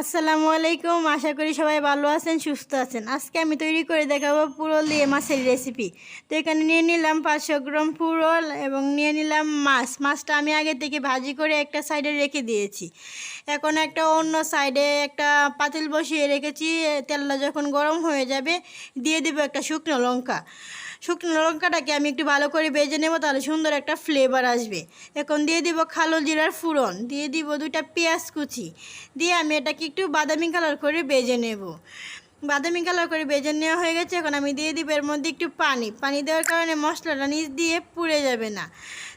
আসসালামু আলাইকুম। আশা করি সবাই ভালো আছেন, সুস্থ আছেন। আজকে আমি তৈরি করে দেখাবো পুরল দিয়ে মাছের রেসিপি তো এখানে নিয়ে নিলাম পাঁচশো গ্রাম পুরল এবং নিয়ে নিলাম মাছ। মাছটা আমি আগে থেকে ভাজি করে একটা সাইডে রেখে দিয়েছি। এখন একটা অন্য সাইডে একটা পাতিল বসিয়ে রেখেছি। তেলটা যখন গরম হয়ে যাবে, দিয়ে দেবো একটা শুকনো লঙ্কা। শুকনো লঙ্কাটাকে আমি একটু ভালো করে বেজে নেব, তাহলে সুন্দর একটা ফ্লেভার আসবে। এখন দিয়ে দিব খালো জিরার ফুরন দিয়ে দিব দুইটা পেঁয়াজ কুচি, দিয়ে আমি এটাকে একটু বাদামি কালার করে বেজে নেব। বাদামি কালার করে বেজে নেওয়া হয়ে গেছে, এখন আমি দিয়ে দিব এর মধ্যে একটু পানি। পানি দেওয়ার কারণে মশলাটা নিচ দিয়ে পুড়ে যাবে না।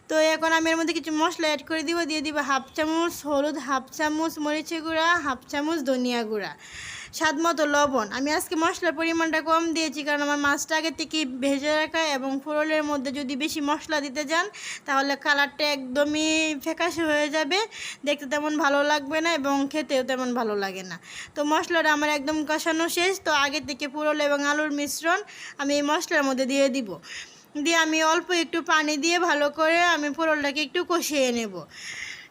তো এখন আমি এর মধ্যে কিছু মশলা অ্যাড করে দিব, দিয়ে দিব হাফ চামচ হলুদ, হাফ চামচ মরিচের গুঁড়া, হাফ চামচ ধনিয়া গুঁড়া। স্বাদ মতো লবণ। আমি আজকে মশলার পরিমাণটা কম দিয়েছি কারণ আমার মাছটা আগে থেকে ভেজে রাখা এবং ফোড়লের মধ্যে যদি বেশি মশলা দিতে যান, তাহলে কালারটা একদমই ফ্যাকাশে হয়ে যাবে। দেখতে তেমন ভালো লাগবে না এবং খেতেও তেমন ভালো লাগে না। তো মশলাটা আমার একদম কষানো শেষ। তো আগে থেকে পুরল এবং আলুর মিশ্রণ আমি এই মশলার মধ্যে দিয়ে দিব। দিয়ে আমি অল্প একটু পানি দিয়ে ভালো করে আমি পোরলটাকে একটু কষিয়ে নেব।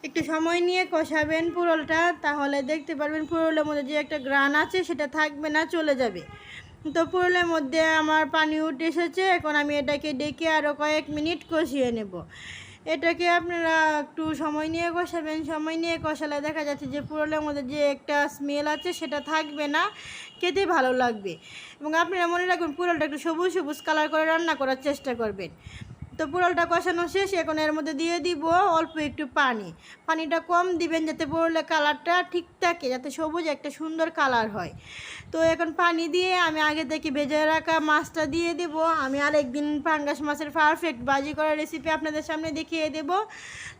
একটু সময় নিয়ে কষাবেন পুরলটা, তাহলে দেখতে পারবেন পুরলের মধ্যে যে একটা গ্রান আছে সেটা থাকবে না, চলে যাবে। তো পুরলের মধ্যে আমার পানি উঠে এসেছে, এখন আমি এটাকে ডেকে আরও কয়েক মিনিট কষিয়ে নেব। এটাকে আপনারা একটু সময় নিয়ে কষাবেন, সময় নিয়ে কষালে দেখা যাচ্ছে যে পুরলের মধ্যে যে একটা স্মেল আছে সেটা থাকবে না, খেতে ভালো লাগবে। এবং আপনারা মনে রাখবেন পুরলটা একটু সবুজ সবুজ কালার করে রান্না করার চেষ্টা করবেন। তো পোড়লটা কষানো শেষ, এখন এর মধ্যে দিয়ে দিব অল্প একটু পানি। পানিটা কম দিবেন যাতে পোড়লের কালারটা ঠিক থাকে, যাতে সবুজ একটা সুন্দর কালার হয়। তো এখন পানি দিয়ে আমি আগে থেকে ভেজে রাখা মাছটা দিয়ে দেব। আমি আরেকদিন পাঙ্গাস মাছের পারফেক্ট বাজি করার রেসিপি আপনাদের সামনে দেখিয়ে দেব।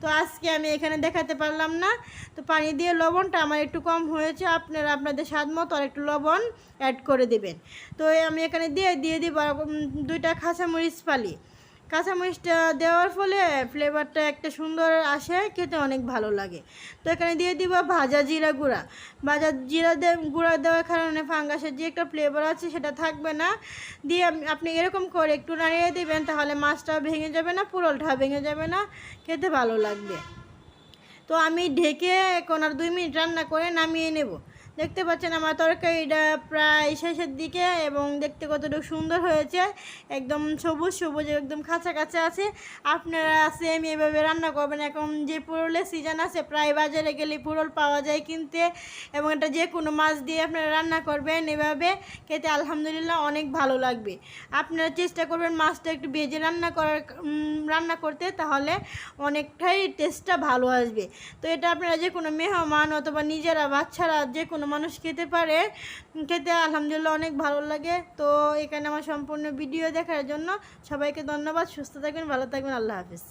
তো আজকে আমি এখানে দেখাতে পারলাম না। তো পানি দিয়ে লবণটা আমার একটু কম হয়েছে, আপনারা আপনাদের স্বাদ মতো আর একটু লবণ অ্যাড করে দেবেন। তো আমি এখানে দিয়ে দিয়ে দিব দুইটা খাঁচামরিচ ফালি। কাঁচামরিচটা দেওয়ার ফলে ফ্লেভারটা একটা সুন্দর আসে, খেতে অনেক ভালো লাগে। তো এখানে দিয়ে দিব ভাজা জিরা গুঁড়া। ভাজা জিরা গুঁড়া দেওয়ার কারণে ফাঙ্গাসের যে একটা ফ্লেভার আছে সেটা থাকবে না। দিয়ে আপনি এরকম করে একটু নাড়িয়ে দেবেন, তাহলে মাছটা ভেঙে যাবে না, পুরলটা ভেঙে যাবে না, খেতে ভালো লাগবে। তো আমি ঢেকে এখন আর দুই মিনিট রান্না করে নামিয়ে নেব। দেখতে পাচ্ছেন আমার তরকারিটা প্রায় শেষের দিকে এবং দেখতে কতটুকু সুন্দর হয়েছে। একদম সবুজ সবুজ, একদম কাঁচা কাঁচা আছে। আপনারা সেম এভাবে রান্না করবেন। এখন যে পুরলের সিজন আছে, প্রায় বাজারে গেলে পুরল পাওয়া যায় কিনতে এবং এটা যে কোনো মাছ দিয়ে আপনারা রান্না করবেন এভাবে খেতে আলহামদুলিল্লাহ অনেক ভালো লাগবে। আপনারা চেষ্টা করবেন মাছটা একটু ভেজে রান্না করার রান্না করতে, তাহলে অনেকটাই টেস্টটা ভালো আসবে। তো এটা আপনারা যে কোনো মেহমান অথবা নিজেরা বাচ্চারা যে কোনো মানুষ খেতে পারে। খেতে আলহামদুলিল্লাহ অনেক ভালো লাগে। তো এখানে আমার সম্পূর্ণ ভিডিও দেখার জন্য সবাইকে ধন্যবাদ। সুস্থ থাকবেন, ভালো থাকবেন। আল্লাহ হাফিজ।